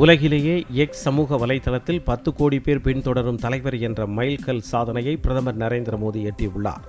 உலகிலேயே எக்ஸ் சமூக வலைதளத்தில் பத்து கோடி பேர் பின்தொடரும் தலைவர் என்ற மைல்கல் சாதனையை பிரதமர் நரேந்திர மோடி எட்டியுள்ளார்.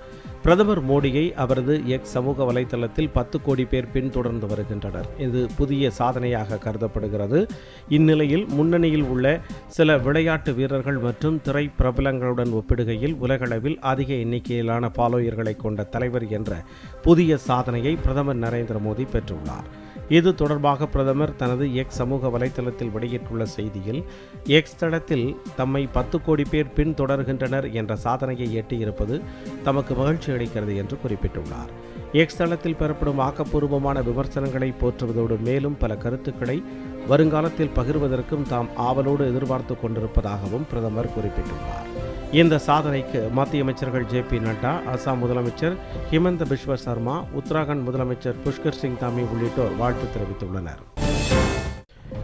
பிரதமர் மோடியை அவரது எக்ஸ் சமூக வலைதளத்தில் பத்து கோடி பேர் பின்தொடர்ந்து வருகின்றனர். இது புதிய சாதனையாக கருதப்படுகிறது. இந்நிலையில் முன்னணியில் உள்ள சில விளையாட்டு வீரர்கள் மற்றும் திரை பிரபலங்களுடன் ஒப்பிடுகையில் உலகளவில் அதிக எண்ணிக்கையிலான பாலோயர்களை கொண்ட தலைவர் என்ற புதிய சாதனையை பிரதமர் நரேந்திர மோடி பெற்றுள்ளார். இது தொடர்பாக பிரதமர் தனது எக்ஸ் சமூக வலைதளத்தில் வெளியிட்டுள்ள செய்தியில் எக்ஸ் தளத்தில் தம்மை பத்து கோடி பேர் பின்தொடர்கின்றனர் என்ற சாதனையை எட்டியிருப்பது தமக்கு மகிழ்ச்சி அளிக்கிறது என்று குறிப்பிட்டுள்ளார். எக்ஸ் தளத்தில் பெறப்படும் ஆக்கப்பூர்வமான விமர்சனங்களை போற்றுவதோடு மேலும் பல கருத்துக்களை வருங்காலத்தில் பகிர்வதற்கும் தாம் ஆவலோடு எதிர்பார்த்து கொண்டிருப்பதாகவும் பிரதமர் குறிப்பிட்டுள்ளார். இந்த சாதனைக்கு மத்திய அமைச்சர்கள் ஜே பி நட்டா அசாம் முதலமைச்சர் ஹிமந்த பிஸ்வ சர்மா உத்தராகண்ட் முதலமைச்சர் புஷ்கர் சிங் தாமி உள்ளிட்டோர் வாழ்த்து தெரிவித்துள்ளனர்.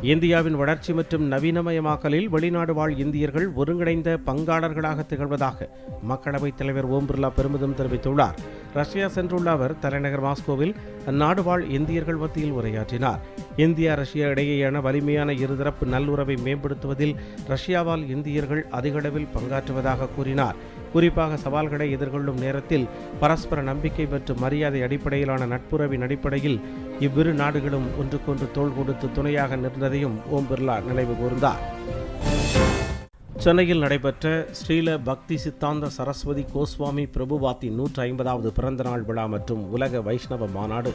இந்தியாவின் வளர்ச்சி மற்றும் நவீனமயமாக்கலில் வெளிநாடு வாழ் இந்தியர்கள் ஒருங்கிணைந்த பங்காளர்களாக திகழ்வதாக மக்களவைத் தலைவர் ஓம் பிர்லா பெருமிதம் தெரிவித்துள்ளார். ரஷ்யா சென்றுள்ள அவர் தலைநகர் மாஸ்கோவில் அந்நாடு வாழ் இந்தியர்கள் மத்தியில் உரையாற்றினார். இந்தியா ரஷ்யா இடையேயான வலிமையான இருதரப்பு நல்லுறவை மேம்படுத்துவதில் ரஷ்யாவால் இந்தியர்கள் அதிகளவில் பங்காற்றுவதாக கூறினார். குறிப்பாக சவால்களை எதிர்கொள்ளும் நேரத்தில் பரஸ்பர நம்பிக்கை மற்றும் மரியாதை அடிப்படையிலான நட்புறவின் அடிப்படையில் இவ்விரு நாடுகளும் ஒன்றுக்கொன்று தோள் கொடுத்து துணையாக நின்றதையும் ஓம் பிர்லா நினைவு கூர்ந்தார். சென்னையில் நடைபெற்ற ஸ்ரீல பக்தி சித்தாந்த சரஸ்வதி கோஸ்வாமி பிரபுவாத்தி நூற்றி ஐம்பதாவது பிறந்தநாள் விழா மற்றும் உலக வைஷ்ணவ மாநாடு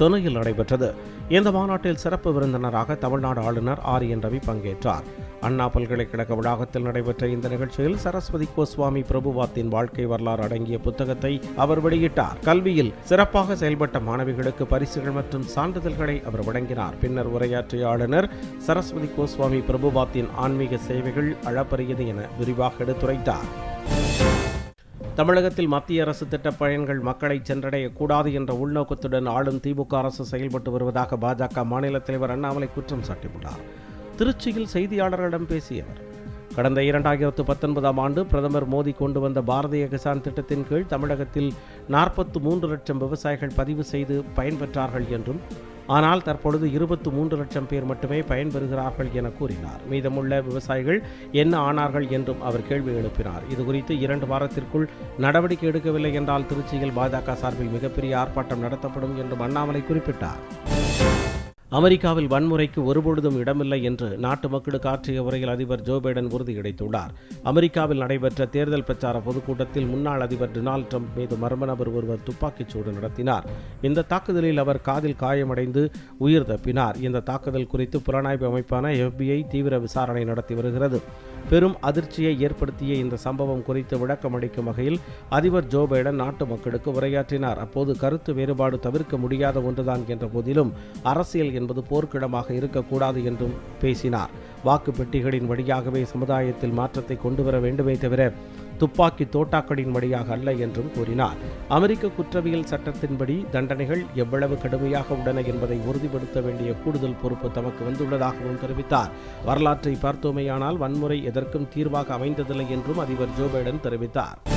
சென்னையில் நடைபெற்றது. இந்த மாநாட்டில் சிறப்பு விருந்தினராக தமிழ்நாடு ஆளுநர் ஆர் என் ரவி பங்கேற்றார். அண்ணா பல்கலைக்கழக வளாகத்தில் நடைபெற்ற இந்த நிகழ்ச்சியில் சரஸ்வதி கோஸ்வாமி பிரபுவாத்தின் வாழ்க்கை வரலாறு அடங்கிய புத்தகத்தை அவர் வெளியிட்டார். கல்வியில் சிறப்பாக செயல்பட்ட மாணவிகளுக்கு பரிசுகள் மற்றும் சான்றிதழ்களை அவர் வழங்கினார். பின்னர் உரையாற்றிய ஆளுநர் சரஸ்வதி கோஸ்வாமி பிரபுவாத்தின் ஆன்மீக சேவைகள் அளப்பரியது என விரிவாக எடுத்துரைத்தார். தமிழகத்தில் மத்திய அரசு திட்ட பயன்கள் மக்களை சென்றடையக்கூடாது என்ற உள்நோக்கத்துடன் ஆளும் திமுக அரசு செயல்பட்டு வருவதாக பாஜக மாநில தலைவர் அண்ணாமலை குற்றம் சாட்டியுள்ளார். திருச்சியில் செய்தியாளர்களிடம் பேசிய அவர் கடந்த இரண்டாயிரத்து பத்தொன்பதாம் ஆண்டு பிரதமர் மோடி கொண்டு வந்த பாரதிய கிசான் திட்டத்தின் கீழ் தமிழகத்தில் நாற்பத்து மூன்று லட்சம் விவசாயிகள் பதிவு செய்து பயன்பெற்றார்கள் என்றும் ஆனால் தற்பொழுது இருபத்து மூன்று லட்சம் பேர் மட்டுமே பயன்பெறுகிறார்கள் என கூறினார். மீதமுள்ள விவசாயிகள் என்ன ஆனார்கள் என்றும் அவர் கேள்வி எழுப்பினார். இதுகுறித்து இரண்டு வாரத்திற்குள் நடவடிக்கை எடுக்கவில்லை என்றால் திருச்சியில் பாஜக சார்பில் மிகப்பெரிய ஆர்ப்பாட்டம் நடத்தப்படும் என்றும் அண்ணாமலை குறிப்பிட்டார். அமெரிக்காவில் வன்முறைக்கு ஒருபொழுதும் இடமில்லை என்று நாட்டு மக்களுக்கு ஆற்றிய உரையில் அதிபர் ஜோ பைடன் உறுதியளித்துள்ளார் அமெரிக்காவில் நடைபெற்ற தேர்தல் பிரச்சார பொதுக்கூட்டத்தில் முன்னாள் அதிபர் டொனால்டு ட்ரம்ப் மீது மர்ம நபர் ஒருவர் துப்பாக்கிச் சூடு நடத்தினார். இந்த தாக்குதலில் அவர் காதில் காயமடைந்து உயிர் தப்பினார். இந்த தாக்குதல் குறித்து புலனாய்வு அமைப்பான எஃபிஐ தீவிர விசாரணை நடத்தி வருகிறது. பெரும் அதிர்ச்சியை ஏற்படுத்திய இந்த சம்பவம் குறித்து விளக்கம் அளிக்கும் வகையில் அதிபர் ஜோ பைடன் நாட்டு மக்களுக்கு உரையாற்றினார். அப்போது கருத்து வேறுபாடு தவிர்க்க முடியாத ஒன்றுதான் என்ற போதிலும் அரசியல் என்பது போர்க்கிடமாக இருக்கக்கூடாது என்றும் பேசினார். வாக்கு பெட்டிகளின் வழியாகவே சமுதாயத்தில் மாற்றத்தை கொண்டு வர வேண்டுமே தவிர துப்பாக்கி தோட்டாக்களின் வழியாக அல்ல என்றும் கூறினார். அமெரிக்க குற்றவியல் சட்டத்தின்படி தண்டனைகள் எவ்வளவு கடுமையாக உள்ளன என்பதை உறுதிப்படுத்த வேண்டிய கூடுதல் பொறுப்பு தமக்கு வந்துள்ளதாகவும் தெரிவித்தார். வரலாற்றை பார்த்தோமேயானால் வன்முறை எதற்கும் தீர்வாக அமைந்ததில்லை என்றும் அதிபர் ஜோ பைடன் தெரிவித்தார்.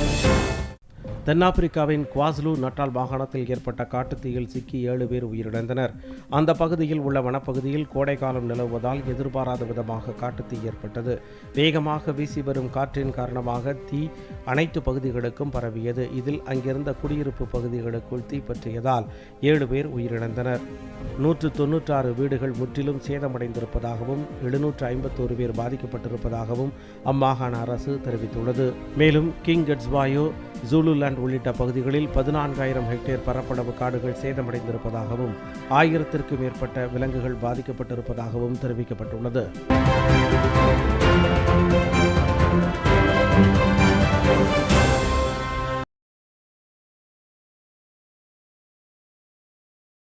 தென்னாப்பிரிக்காவின் குவாஸ்லு நட்டால் மாகாணத்தில் ஏற்பட்ட காட்டுத்தீயில் சிக்கி ஏழு பேர் உயிரிழந்தனர். அந்த பகுதியில் உள்ள வனப்பகுதியில் கோடைக்காலம் நிலவுவதால் எதிர்பாராத விதமாக காட்டுத்தீ ஏற்பட்டது. வேகமாக வீசி வரும் காற்றின் காரணமாக தீ அனைத்து பகுதிகளுக்கும் பரவியது. இதில் அங்கிருந்த குடியிருப்பு பகுதிகளுக்குள் தீ பற்றியதால் ஏழு பேர் உயிரிழந்தனர். நூற்று தொன்னூற்றாறு வீடுகள் முற்றிலும் சேதமடைந்திருப்பதாகவும் எழுநூற்று ஐம்பத்தோரு பேர் பாதிக்கப்பட்டிருப்பதாகவும் அம்மாகாண அரசு தெரிவித்துள்ளது. மேலும் கிங் கட்ஸ்வாயோ ஜூலுலன் உள்ளிட்ட பகுதிகளில் பதினான்காயிரம் ஹெக்டேர் பரப்பளவு காடுகள் சேதமடைந்திருப்பதாகவும் ஆயிரத்திற்கும் மேற்பட்ட விலங்குகள் பாதிக்கப்பட்டிருப்பதாகவும் தெரிவிக்கப்பட்டுள்ளது.